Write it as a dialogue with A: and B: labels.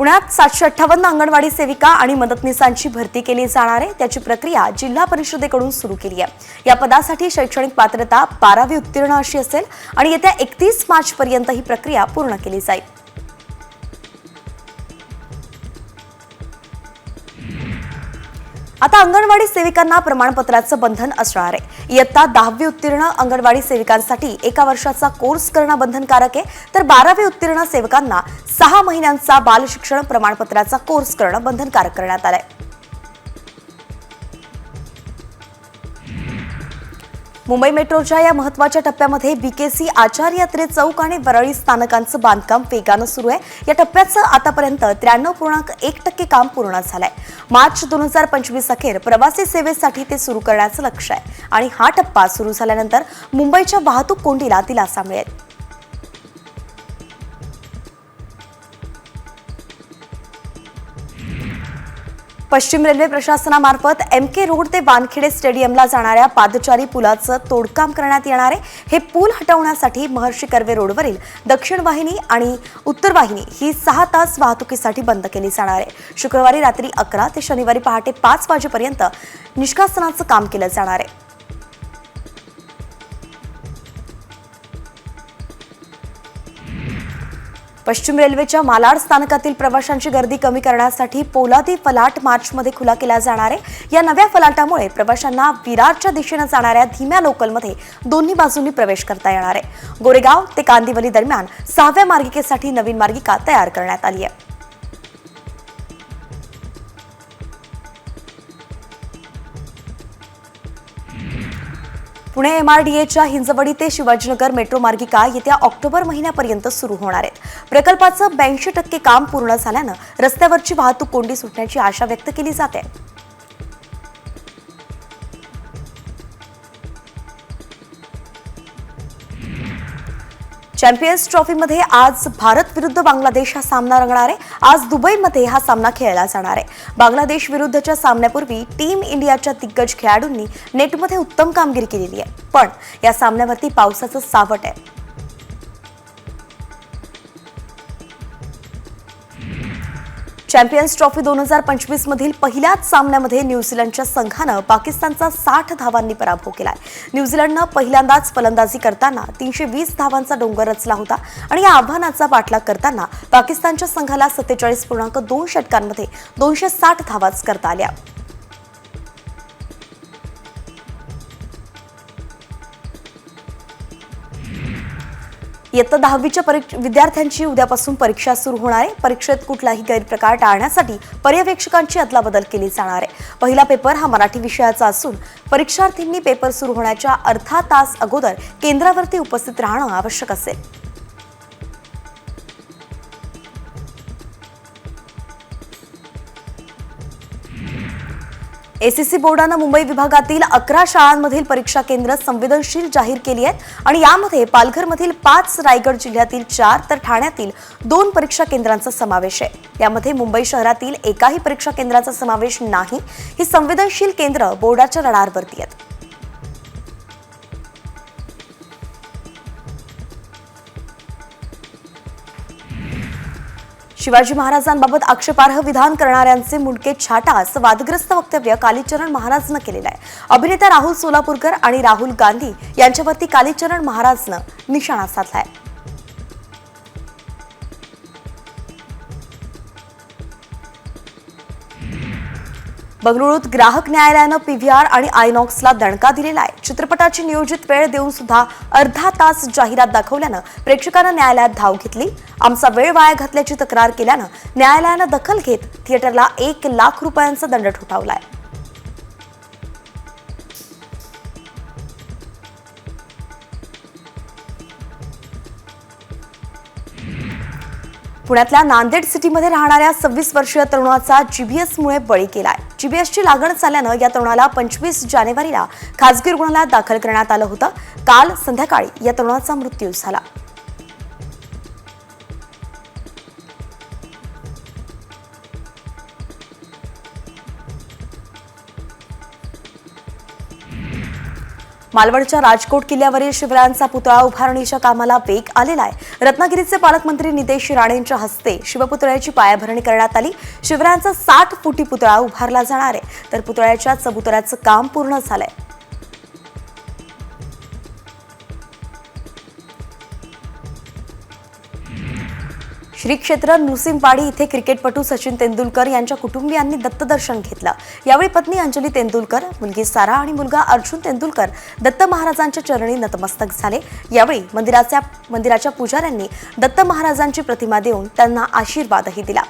A: पुण्यात सातशे अठ्ठावन्न अंगणवाडी सेविका आणि मदतनीसांची भरती केली जाणार आहे. त्याची प्रक्रिया जिल्हा परिषदेकडून सुरू केली आहे. या पदासाठी शैक्षणिक पात्रता बारावी उत्तीर्ण अशी असेल आणि येत्या एकतीस मार्च पर्यंत ही प्रक्रिया पूर्ण केली जाईल. आता अंगणवाडी सेविकांना प्रमाणपत्राचं बंधन असणार आहे. इयत्ता दहावी उत्तीर्ण अंगणवाडी सेविकांसाठी एका वर्षाचा कोर्स करणं बंधनकारक आहे. तर बारावी उत्तीर्ण सेवकांना सहा महिन्यांचा बाल शिक्षण प्रमाणपत्राचा कोर्स करणं बंधनकारक करण्यात आलंय. मुंबई मेट्रोच्या या महत्त्वाच्या टप्प्यामध्ये बीकेसी आचार्य यात्रे चौक आणि वरळी स्थानकांचं बांधकाम वेगानं सुरू आहे. या टप्प्याचं आतापर्यंत त्र्याण्णव पूर्णांक एक टक्के काम पूर्ण झालंय. मार्च दोन हजार पंचवीस अखेर प्रवासी सेवेसाठी ते सुरू करण्याचं लक्ष आहे. आणि हा टप्पा सुरू झाल्यानंतर मुंबईच्या वाहतूक कोंडीला दिलासा मिळेल. पश्चिम रेल्वे प्रशासनामार्फत एम के रोड ते वानखेडे स्टेडियमला जाणाऱ्या पादचारी पुलाचं तोडकाम करण्यात येणार आहे. हे पूल हटवण्यासाठी महर्षी कर्वे रोडवरील दक्षिण वाहिनी आणि उत्तर वाहिनी ही सहा तास वाहतुकीसाठी बंद केली जाणार आहे. शुक्रवारी रात्री अकरा ते शनिवारी पहाटे पाच वाजेपर्यंत निष्कासनाचं काम केलं जाणार आहे. पश्चिम रेल्वेच्या मालाड स्थानकातील प्रवाशांची गर्दी कमी करण्यासाठी पोलादी फलाट मार्चमध्ये खुला केला जाणार आहे. या नव्या फलाटामुळे प्रवाशांना विरारच्या दिशेनं जाणाऱ्या धीम्या लोकलमध्ये दोन्ही बाजूंनी प्रवेश करता येणार आहे. गोरेगाव ते कांदिवली दरम्यान सहाव्या मार्गिकेसाठी नवीन मार्गिका तयार करण्यात आली आहे. पुणे एमआरडीएच्या हिंजवडी ते शिवाजीनगर मेट्रो मार्गिका येत्या ऑक्टोबर महिन्यापर्यंत सुरू होणार आहेत. प्रकल्पाचं ब्याऐंशी टक्के काम पूर्ण झाल्यानं रस्त्यावरची वाहतूक कोंडी सुटण्याची आशा व्यक्त केली जाते चॅम्पियन्स ट्रॉफीमध्ये आज भारत विरुद्ध बांगलादेश हा सामना रंगणार आहे. आज दुबईमध्ये हा सामना खेळला जाणार आहे. बांगलादेश विरुद्धच्या सामन्यापूर्वी टीम इंडियाच्या दिग्गज खेळाडूंनी नेटमध्ये उत्तम कामगिरी केलेली आहे. पण या सामन्यावरती पावसाचं सावट आहे. चॅम्पियन्स ट्रॉफी दोन हजार पंचवीस मधील पहिल्याच सामन्यामध्ये न्यूझीलंडच्या संघानं पाकिस्तानचा साठ धावांनी पराभव केलाय न्यूझीलंडनं पहिल्यांदाच फलंदाजी करताना तीनशे वीस धावांचा डोंगर रचला होता आणि या आव्हानाचा पाठलाग करताना पाकिस्तानच्या संघाला सत्तेचाळीस पूर्णांक दोन षटकांमध्ये दोनशे साठ धावाच करता आल्या. इयत्ता दहावीच्या विद्यार्थ्यांची उद्यापासून परीक्षा सुरू होणार आहे. परीक्षेत कुठलाही गैरप्रकार टाळण्यासाठी पर्यवेक्षकांची अदलाबदल केली जाणार आहे. पहिला पेपर हा मराठी विषयाचा असून परीक्षार्थींनी पेपर सुरू होण्याच्या अर्धा तास अगोदर केंद्रावरती उपस्थित राहणं आवश्यक असेल. एसएससी बोर्डानं मुंबई विभागातील अकरा शाळांमधील परीक्षा केंद्र संवेदनशील जाहीर केली आहेत आणि यामध्ये पालघरमधील पाच रायगड जिल्ह्यातील चार तर ठाण्यातील दोन परीक्षा केंद्रांचा समावेश आहे. यामध्ये मुंबई शहरातील एकाही परीक्षा केंद्राचा समावेश नाही. ही संवेदनशील केंद्र बोर्डाच्या रडारवरती आहेत. शिवाजी महाराजांबाबत आक्षेपार्ह विधान करणाऱ्यांचे मुंडके छाटा असं वादग्रस्त वक्तव्य कालीचरण महाराजनं केलेलं आहे. अभिनेता राहुल सोलापूरकर आणि राहुल गांधी यांच्यावरती कालीचरण महाराजनं निशाणा साधला आहे बंगळुरूत ग्राहक न्यायालयानं पीव्हीआर आणि आयनॉक्सला दणका दिलेला आहे. चित्रपटाची नियोजित वेळ देऊन सुद्धा अर्धा तास जाहिरात दाखवल्यानं प्रेक्षकानं न्यायालयात धाव घेतली. आमचा वेळ वाया घातल्याची तक्रार केल्यानं न्यायालयानं दखल घेत थिएटरला एक लाख रुपयांचा दंड ठोठावलाय. पुण्यातल्या नांदेड सिटीमध्ये राहणाऱ्या सव्वीस वर्षीय तरुणाचा जीबीएसमुळे बळी केलाय जीबीएसची लागण झाल्यानं या तरुणाला पंचवीस जानेवारीला खासगी रुग्णालयात दाखल करण्यात आलं होतं. काल संध्याकाळी या तरुणाचा मृत्यू झाला. मालवणच्या राजकोट किल्ल्यावरील शिवरायांचा पुतळा उभारणीच्या कामाला वेग आलेला आहे. रत्नागिरीचे पालकमंत्री नितेश राणेंच्या हस्ते शिवपुतळ्याची पायाभरणी करण्यात आली. शिवरायांचा साठ फुटी पुतळा उभारला जाणार आहे. तर पुतळ्याच्या चबुतळ्याचं काम पूर्ण झालंय. श्री क्षेत्र नृसिंहवाडी इथे क्रिकेटपटू सचिन तेंडुलकर यांच्या कुटुंबियांनी दत्तदर्शन घेतलं. यावेळी पत्नी अंजली तेंडुलकर मुलगी सारा आणि मुलगा अर्जुन तेंडुलकर दत्त महाराजांच्या चरणी नतमस्तक झाले. यावेळी मंदिराच्या मंदिराच्या पुजाऱ्यांनी दत्त महाराजांची प्रतिमा देऊन त्यांना आशीर्वादही दिला.